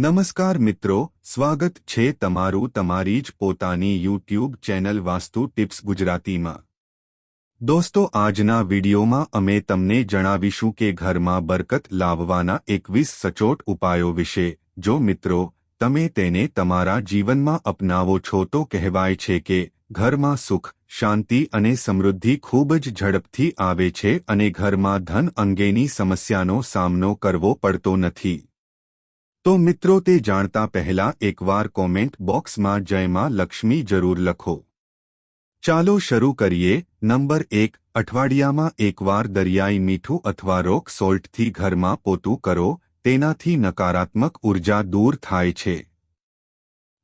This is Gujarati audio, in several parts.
નમસ્કાર મિત્રો, સ્વાગત છે તમારું તમારી જ પોતાની યુટ્યુબ ચેનલ વાસ્તુ ટિપ્સ ગુજરાતીમાં. દોસ્તો, આજના વિડીયોમાં અમે તમને જણાવીશું કે ઘરમાં બરકત લાવવાના એકવીસ સચોટ ઉપાયો વિશે. જો મિત્રો, તમે તેને તમારા જીવનમાં અપનાવો છો તો કહેવાય છે કે, ઘરમાં સુખ, શાંતિ અને સમૃદ્ધિ ખૂબ જ ઝડપથી આવે છે અને ઘરમાં ધન અંગેની સમસ્યાનો સામનો કરવો પડતો નથી. તો મિત્રો તે જાણતા પહેલા એકવાર કોમેન્ટ બોક્સમાં જયમાં લક્ષ્મી જરૂર લખો. ચાલો શરૂ કરીએ. નંબર એક, અઠવાડિયામાં એકવાર દરિયાઈ મીઠું અથવા રોક સોલ્ટથી ઘરમાં પોતું કરો, તેનાથી નકારાત્મક ઊર્જા દૂર થાય છે.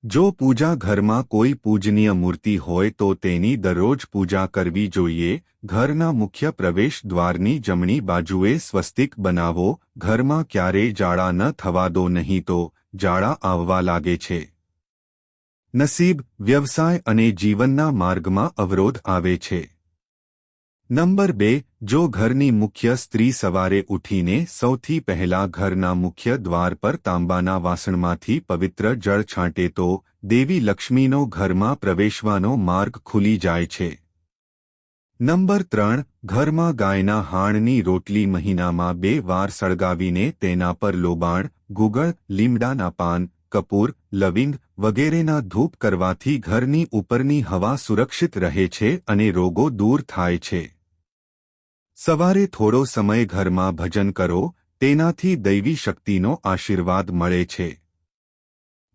જો પૂજા ઘરમાં કોઈ પૂજનીય મૂર્તિ હોય તો તેની દરરોજ પૂજા કરવી જોઈએ. ઘરના મુખ્ય પ્રવેશ દ્વારની જમણી બાજુએ સ્વસ્તિક બનાવો. ઘરમાં ક્યારેય જાળા ન થવા દો, નહીં તો જાળા આવવા લાગે છે. નસીબ, વ્યવસાય અને જીવનના માર્ગમાં અવરોધ આવે છે. નંબર બે, જો ઘરની મુખ્ય સ્ત્રી સવારે ઉઠીને સૌથી પહેલા ઘરના મુખ્ય દ્વાર પર તાંબાના વાસણમાંથી પવિત્ર જળ છાંટે તો દેવી લક્ષ્મીનો ઘરમાં પ્રવેશવાનો માર્ગ ખુલી જાય છે. નંબર ત્રણ, ઘરમાં ગાયના હાણની રોટલી મહિનામાં બે વાર સળગાવીને તેના પર લોબાણ, ગુગળ, લીમડાના પાન, કપૂર, લવિંગ વગેરેના ધૂપ કરવાથી ઘરની ઉપરની હવા સુરક્ષિત રહે છે અને રોગો દૂર થાય છે. સવારે થોડો સમય ઘરમાં ભજન કરો, તેનાથી દૈવી શક્તિનો આશીર્વાદ મળે છે.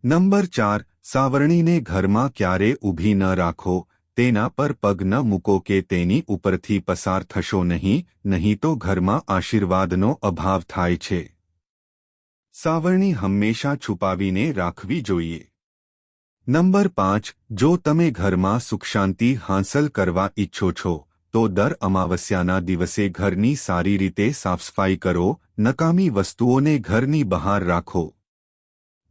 નંબર ચાર, સાવરણીને ઘરમાં ક્યારે ઊભી ન રાખો, તેના પર પગ ન મૂકો કે તેની ઉપરથી પસાર થશો નહીં નહીં તો ઘરમાં આશીર્વાદનો અભાવ થાય છે. સાવરણી હંમેશા છુપાવીને રાખવી જોઈએ. નંબર પાંચ, જો તમે ઘરમાં સુખશાંતિ હાંસલ કરવા ઈચ્છો છો તો દર અમાવસ્યાના દિવસે ઘરની સારી રીતે સાફસફાઈ કરો, નકામી વસ્તુઓને ઘરની બહાર રાખો.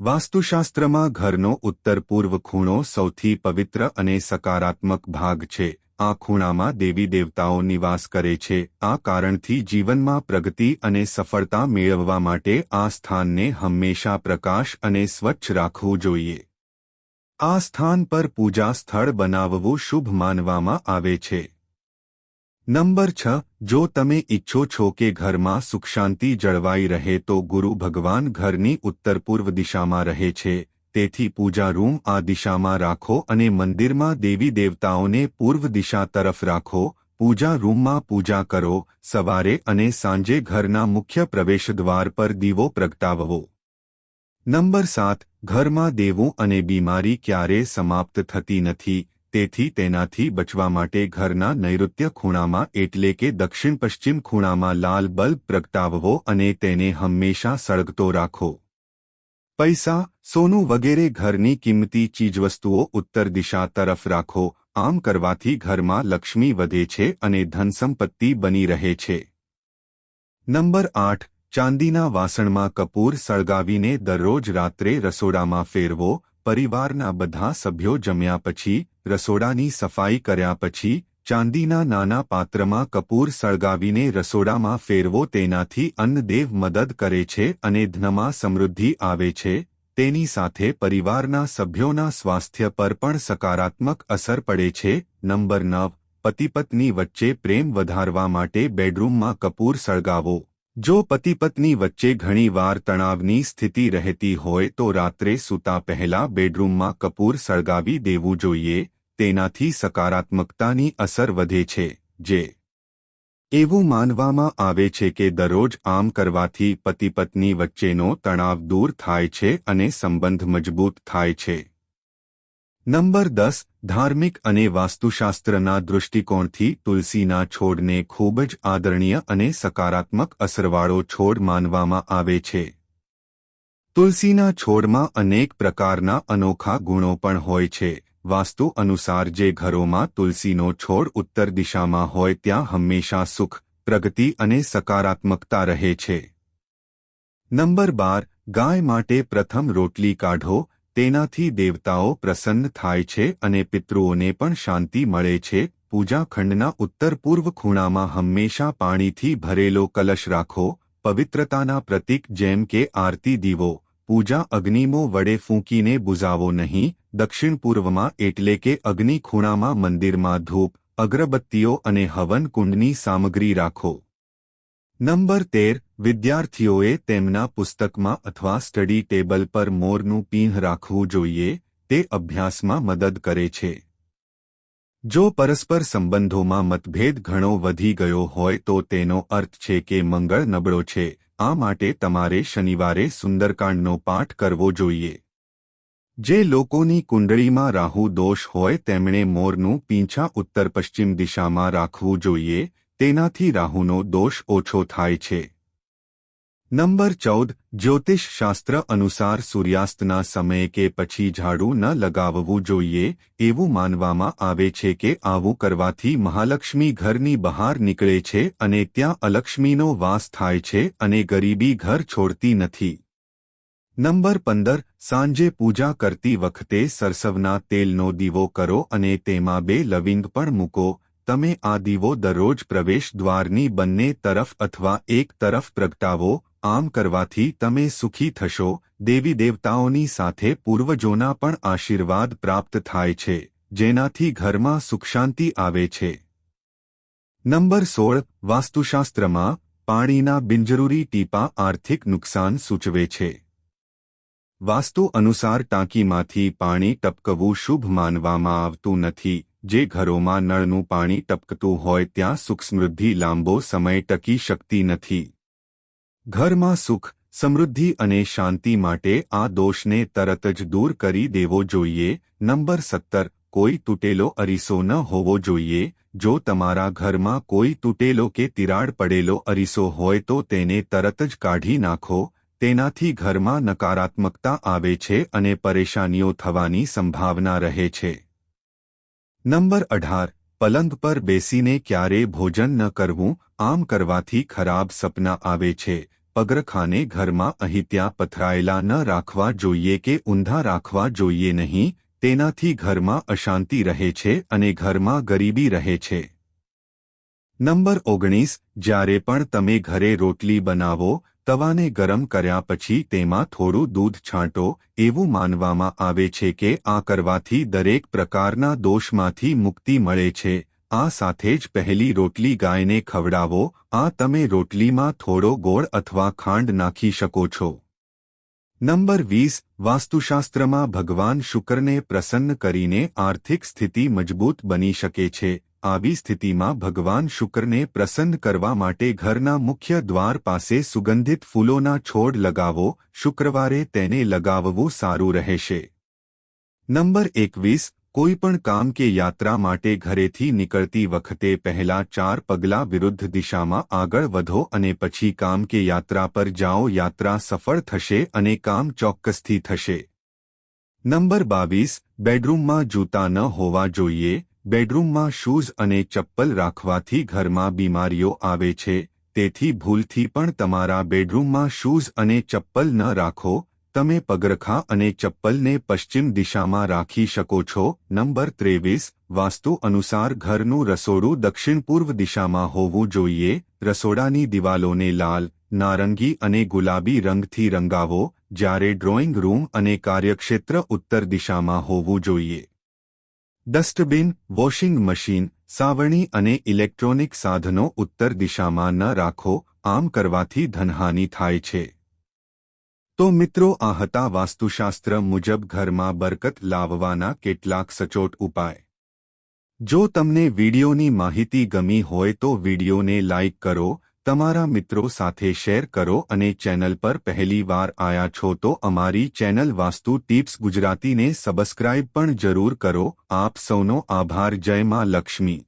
વાસ્તુશાસ્ત્રમાં ઘરનો ઉત્તર પૂર્વ ખૂણો સૌથી પવિત્ર અને સકારાત્મક ભાગ છે. આ ખૂણામાં દેવી દેવતાઓ નિવાસ કરે છે. આ કારણથી જીવનમાં પ્રગતિ અને સફળતા મેળવવા માટે આ સ્થાનને હંમેશા પ્રકાશ અને સ્વચ્છ રાખવું જોઈએ. આ સ્થાન પર પૂજા સ્થળ બનાવવું શુભ માનવામાં આવે છે. નંબર છ, જો તમે ઈચ્છો છો કે ઘરમાં સુખશાંતિ જળવાઈ રહે તો ગુરુ ભગવાન ઘરની ઉત્તર પૂર્વ દિશામાં રહે છે. તેથી પૂજા રૂમ આ દિશામાં રાખો અને મંદિરમાં દેવી દેવતાઓને પૂર્વ દિશા તરફ રાખો. પૂજા રૂમમાં પૂજા કરો. સવારે અને સાંજે ઘરના મુખ્ય પ્રવેશદ્વાર પર દીવો પ્રગટાવવો. નંબર સાત, ઘરમાં દેવું અને બીમારી ક્યારે સમાપ્ત થતી નથી? તેથી તેનાથી બચવા માટે ઘરના નૈઋત્ય ખૂણામાં એટલે કે દક્ષિણ પશ્ચિમ ખૂણામાં લાલ બલ્બ પ્રગટાવવો અને તેને હંમેશા સળગતો રાખો. પૈસા, સોનું વગેરે ઘરની કિંમતી ચીજવસ્તુઓ ઉત્તર દિશા તરફ રાખો, આમ કરવાથી ઘરમાં લક્ષ્મી વધે છે અને ધનસંપત્તિ બની રહે છે. નંબર આઠ, ચાંદીના વાસણમાં કપૂર સળગાવીને દરરોજ રાત્રે રસોડામાં ફેરવો, પરિવારના બધા સભ્યો જમ્યા પછી રસોડાની સફાઈ કર્યા પછી ચાંદીના નાના પાત્રમાં કપૂર સળગાવીને રસોડામાં ફેરવો તેનાથી અન્નદેવ મદદ કરે છે અને ધનમાં સમૃદ્ધિ આવે છે, તેની સાથે પરિવારના સભ્યોના સ્વાસ્થ્ય પર પણ સકારાત્મક અસર પડે છે. નંબર નવ પતિપત્ની વચ્ચે પ્રેમ વધારવા માટે બેડરૂમમાં કપૂર સળગાવો. જો પતિ પત્ની વચ્ચે ઘણીવાર તણાવની સ્થિતિ રહેતી હોય તો રાત્રે સૂતા પહેલા બેડરૂમમાં કપૂર સળગાવી દેવું જોઈએ, તેનાથી સકારાત્મકતાની અસર વધે છે, જે એવું માનવામાં આવે છે કે દરરોજ આમ કરવાથી પતિ પત્ની વચ્ચેનો તણાવ દૂર થાય છે અને સંબંધ મજબૂત થાય છે. નંબર દસ, ધાર્મિક અને વાસ્તુશાસ્ત્રના દૃષ્ટિકોણથી તુલસીના છોડને ખૂબ જ આદરણીય અને સકારાત્મક અસરવાળો છોડ માનવામાં આવે છે. તુલસીના છોડમાં અનેક પ્રકારના અનોખા ગુણો પણ હોય છે. વાસ્તુ અનુસાર જે ઘરોમાં તુલસીનો છોડ ઉત્તર દિશામાં હોય ત્યાં હંમેશા સુખ, પ્રગતિ અને સકારાત્મકતા રહે છે. નંબર બાર, ગાય માટે પ્રથમ રોટલી કાઢો તેનાથી દેવતાઓ પ્રસન્ન થાય છે અને પિતૃઓને પણ શાંતિ મળે છે. પૂજા ખંડના ઉત્તર પૂર્વ ખૂણામાં હંમેશા પાણીથી ભરેલો કલશ રાખો. પવિત્રતાના પ્રતીક જેમ કે આરતી દીવો, પૂજા અગ્નિમો વડે ફૂંકીને બુઝાવો નહીં. દક્ષિણ પૂર્વમાં એટલે કે અગ્નિ ખૂણામાં મંદિરમાં ધૂપ, અગરબત્તીઓ અને હવન કુંડની સામગ્રી રાખો. નંબર તેર, વિદ્યાર્થીઓએ તેમના પુસ્તકમાં અથવા સ્ટડી ટેબલ પર મોરનું પીંહ રાખવું જોઈએ, તે અભ્યાસમાં મદદ કરે છે. જો પરસ્પર સંબંધોમાં મતભેદ ઘણો વધી ગયો હોય તો તેનો અર્થ છે કે મંગળ નબળો છે, આ માટે તમારે શનિવારે સુંદરકાંડનો પાઠ કરવો જોઈએ. જે લોકોની કુંડળીમાં રાહુ દોષ હોય તેમણે મોરનું પીંછા ઉત્તર પશ્ચિમ દિશામાં રાખવું જોઈએ તેનાથી રાહુનો દોષ ઓછો થાય છે. નંબર ચૌદ જ્યોતિષશાસ્ત્ર અનુસાર સૂર્યાસ્તના સમયે કે પછી ઝાડુ ન લગાવવું જોઈએ, એવું માનવામાં આવે છે કે આવું કરવાથી મહાલક્ષ્મી ઘરની બહાર નીકળે છે અને ત્યાં અલક્ષ્મીનો વાસ થાય છે અને ગરીબી ઘર છોડતી નથી. નંબર પંદર, સાંજે પૂજા કરતી વખતે સરસવના તેલનો દીવો કરો અને તેમાં બે લવિંગ પણ મૂકો તમે આ દીવો દરરોજ પ્રવેશ દ્વારની બંને તરફ અથવા એક તરફ પ્રગટાવો, આમ કરવાથી તમે સુખી થશો. દેવી દેવતાઓની સાથે પૂર્વજોના પણ આશીર્વાદ પ્રાપ્ત થાય છે, જેનાથી ઘરમાં સુખશાંતિ આવે છે. નંબર સોળ, વાસ્તુશાસ્ત્રમાં પાણીના બિનજરૂરી ટીપા આર્થિક નુકસાન સૂચવે છે. વાસ્તુ અનુસાર ટાંકીમાંથી પાણી ટપકવું શુભ માનવામાં આવતું નથી. જે ઘરોમાં નળનું પાણી ટપકતું હોય ત્યાં સુખ સમૃદ્ધિ લાંબો સમય ટકી શકતી નથી. ઘરમાં સુખ, સમૃદ્ધિ અને શાંતિ માટે આ દોષને તરત જ દૂર કરી દેવો જોઈએ. નંબર સત્તર, કોઈ તૂટેલો અરીસો ન હોવો જોઈએ. જો તમારા ઘરમાં કોઈ તૂટેલો કે તિરાડ પડેલો અરીસો હોય તો તેને તરત જ કાઢી નાખો. તેનાથી ઘરમાં નકારાત્મકતા આવે છે અને પરેશાનીઓ થવાની સંભાવના રહે છે. નંબર અઢાર, પલંગ પર બેસીને ક્યારે ભોજન ન કરવું, આમ કરવાથી ખરાબ સપના આવે છે. પગરખાને ઘરમાં અહીં ત્યાં પથરાયેલા ન રાખવા જોઈએ કે ઊંધા રાખવા જોઈએ નહીં, તેનાથી ઘરમાં અશાંતિ રહે છે અને ઘરમાં ગરીબી રહે છે. નંબર ઓગણીસ, જ્યારે પણ તમે ઘરે રોટલી બનાવો તવાને ગરમ કર્યા પછી તેમાં થોડું દૂધ છાંટો, એવું માનવામાં આવે છે કે આ કરવાથી દરેક પ્રકારના દોષમાંથી મુક્તિ મળે છે. આ સાથે જ પહેલી રોટલી ગાયને ખવડાવો, આ તમે રોટલીમાં થોડો ગોળ અથવા ખાંડ નાખી શકો છો. નંબર વીસ, વાસ્તુશાસ્ત્રમાં ભગવાન શુક્રને પ્રસન્ન કરીને આર્થિક સ્થિતિ મજબૂત બની શકે છે. આવી સ્થિતિમાં ભગવાન શુક્રને પ્રસન્ન કરવા માટે ઘરના મુખ્ય દ્વાર પાસે સુગંધિત ફૂલોના છોડ લગાવો, શુક્રવારે તેને લગાવવું સારું રહેશે. નંબર એકવીસ કોઈપણ કામ કે યાત્રા માટે ઘરેથી નીકળતી વખતે પહેલા ચાર પગલાં વિરુદ્ધ દિશામાં આગળ વધો અને પછી કામ કે યાત્રા પર જાઓ, યાત્રા સફળ થશે અને કામ ચોક્કસથી થશે. નંબર બાવીસ, બેડરૂમમાં જૂતા ન હોવા જોઈએ બેડરૂમમાં શૂઝ અને ચપ્પલ રાખવાથી ઘરમાં બીમારીઓ આવે છે, તેથી ભૂલથી પણ તમારા બેડરૂમમાં શૂઝ અને ચપ્પલ ન રાખો, તમે પગરખા અને ચપ્પલને પશ્ચિમ દિશામાં રાખી શકો છો, નંબર ત્રેવીસ, વાસ્તુ અનુસાર ઘરનું રસોડું દક્ષિણ પૂર્વ દિશામાં હોવું જોઈએ, રસોડાની દિવાલોને લાલ, નારંગી અને ગુલાબી રંગથી રંગાવો, જ્યારે ડ્રોઈંગ રૂમ અને કાર્યક્ષેત્ર ઉત્તર દિશામાં હોવું જોઈએ. ડસ્ટબિન, વોશિંગ મશીન, સાવરણી અને ઇલેક્ટ્રોનિક સાધનો ઉત્તર દિશામાં ન રાખો, આમ કરવાથી ધનહાનિ થાય છે. તો મિત્રો, આ હતા વાસ્તુશાસ્ત્ર મુજબ ઘરમાં બરકત લાવવાના કેટલાક સચોટ ઉપાય. જો તમને વિડિયોની માહિતી ગમી હોય તો વિડિયોને લાઇક કરો તમારા મિત્રો સાથે શેર કરો અને ચેનલ પર પહેલી વાર આયા છો તો અમારી ચેનલ વાસ્તુ ટિપ્સ ગુજરાતીને સબસ્ક્રાઇબ પણ જરૂર કરો. આપ સૌનો આભાર. જય માં લક્ષ્મી.